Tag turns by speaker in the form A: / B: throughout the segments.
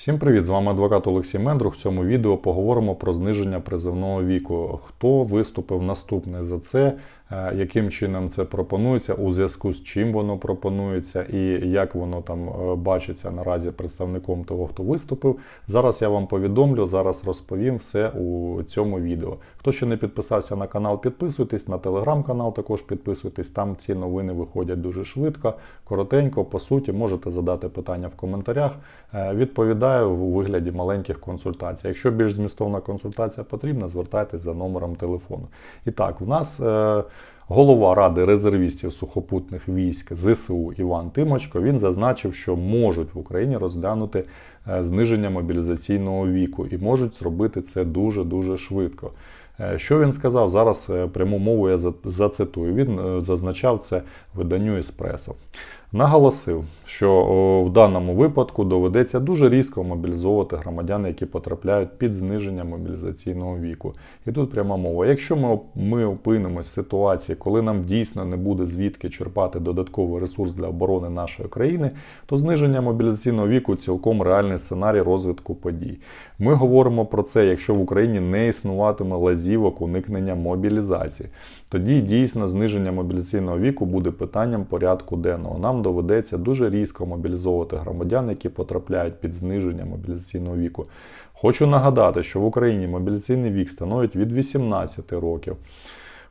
A: Всім привіт! З вами адвокат Олексій Мендрух. В цьому відео поговоримо про зниження призивного віку. Хто виступив наступний за це, яким чином це пропонується, у зв'язку з чим воно пропонується і як воно там е, бачиться наразі представником того, хто виступив. Зараз я вам повідомлю, зараз розповім все у цьому відео. Хто ще не підписався на канал, підписуйтесь, на телеграм-канал також підписуйтесь. Там ці новини виходять дуже швидко, коротенько, по суті, можете задати питання в коментарях. Е, Відповідаю у вигляді маленьких консультацій. Якщо більш змістовна консультація потрібна, звертайтесь за номером телефону. І так, в нас е, голова Ради резервістів сухопутних військ ЗСУ Іван Тимочко він зазначив, що можуть в Україні розглянути е, зниження мобілізаційного віку і можуть зробити це дуже дуже швидко. Е, Що він сказав? Зараз е, пряму мову я за- зацитую. Він зазначав це виданню Еспресо. Наголосив, що в даному випадку доведеться дуже різко мобілізовувати громадян, які потрапляють під зниження мобілізаційного віку. І тут пряма мова. Якщо ми, ми опинимось в ситуації, коли нам дійсно не буде звідки черпати додатковий ресурс для оборони нашої країни, то зниження мобілізаційного віку цілком реальний сценарій розвитку подій. Ми говоримо про це, якщо в Україні не існуватиме лазівок уникнення мобілізації. Тоді дійсно зниження мобілізаційного віку буде питанням порядку денного. Нам доведеться дуже різко мобілізовувати громадян, які потрапляють під зниження мобілізаційного віку. Хочу нагадати, що в Україні мобілізаційний вік становить від 18 років.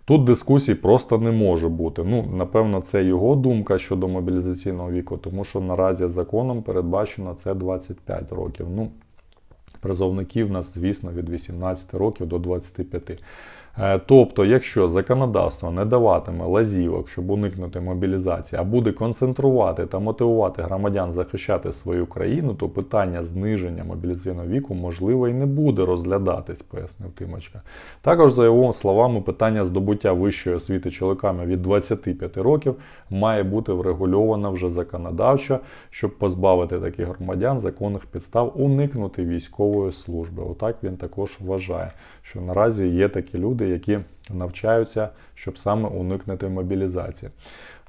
A: Тут дискусій просто не може бути. Ну, напевно, це його думка щодо мобілізаційного віку, тому що наразі законом передбачено це 25 років. Ну, призовників в нас, звісно, від 18 років до 25. Е, Тобто, якщо законодавство не даватиме лазівок, щоб уникнути мобілізації, а буде концентрувати та мотивувати громадян захищати свою країну, то питання зниження мобілізаційного віку можливо і не буде розглядатись, пояснив Тимочка. Також, за його словами, питання здобуття вищої освіти чоловіками від 25 років має бути врегульовано вже законодавчо, щоб позбавити таких громадян законних підстав уникнути військової служби. Отак він також вважає, що наразі є такі люди, які навчаються, щоб саме уникнути мобілізації.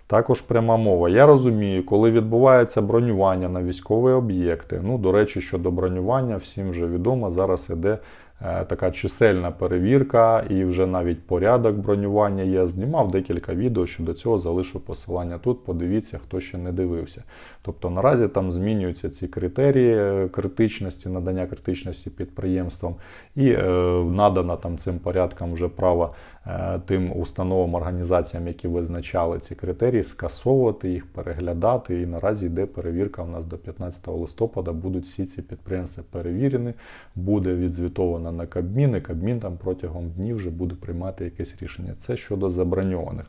A: Також пряма мова. Я розумію, коли відбувається бронювання на військові об'єкти. Ну, до речі, щодо бронювання, всім вже відомо, зараз іде така чисельна перевірка і вже навіть порядок бронювання є. Знімав декілька відео щодо цього, залишу посилання тут. Подивіться, хто ще не дивився. Тобто наразі там змінюються ці критерії е, критичності, надання критичності підприємствам, і е, надана там цим порядкам вже право е, тим установам, організаціям, які визначали ці критерії, скасовувати їх, переглядати. І наразі йде перевірка. У нас до 15 листопада будуть всі ці підприємства перевірені, буде відзвітовано на Кабмін, і Кабмін там протягом днів вже буде приймати якесь рішення. Це щодо заброньованих.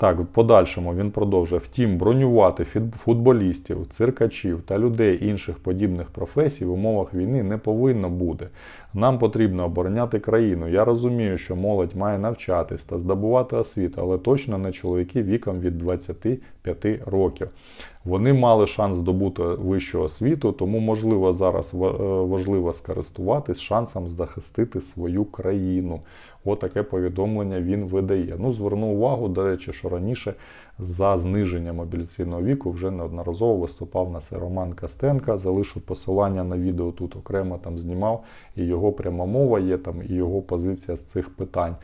A: Так, в подальшому він продовжує. Втім, бронювати футболістів, циркачів та людей інших подібних професій в умовах війни не повинно бути. Нам потрібно обороняти країну. Я розумію, що молодь має навчатись та здобувати освіту, але точно не чоловіки віком від 25 років. Вони мали шанс здобути вищу освіту, тому можливо зараз е, важливо скористуватись шансом захистити свою країну. Отаке повідомлення він видає. Ну, зверну увагу, до речі, що раніше за зниження мобілізаційного віку вже неодноразово виступав на це Роман Костенка. Залишу посилання на відео тут окремо там знімав, і його пряма мова є там, і його позиція з цих питань.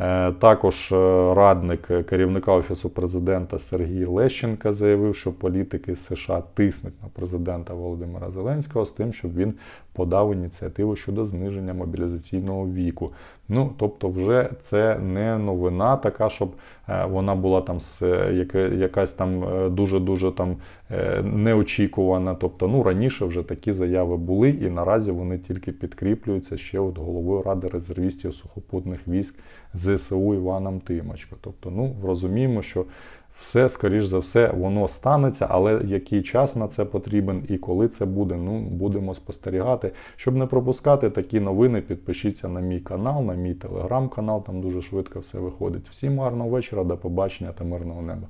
A: Е, Також е, радник керівника Офісу президента Сергій Лещенка заявив, що політики США тиснуть на президента Володимира Зеленського з тим, щоб він подав ініціативу щодо зниження мобілізаційного віку. Ну, тобто, вже це не новина така, щоб е, вона була там з е, якась там е, дуже-дуже там неочікувана. Тобто, ну раніше вже такі заяви були, і наразі вони тільки підкріплюються ще от головою Ради резервістів сухопутних військ ЗСУ Іваном Тимочко. Тобто, ну розуміємо, що все, скоріш за все, воно станеться, але який час на це потрібен і коли це буде, ну будемо спостерігати. Щоб не пропускати такі новини, підпишіться на мій канал, на мій телеграм-канал, там дуже швидко все виходить. Всім гарного вечора, до побачення та мирного неба.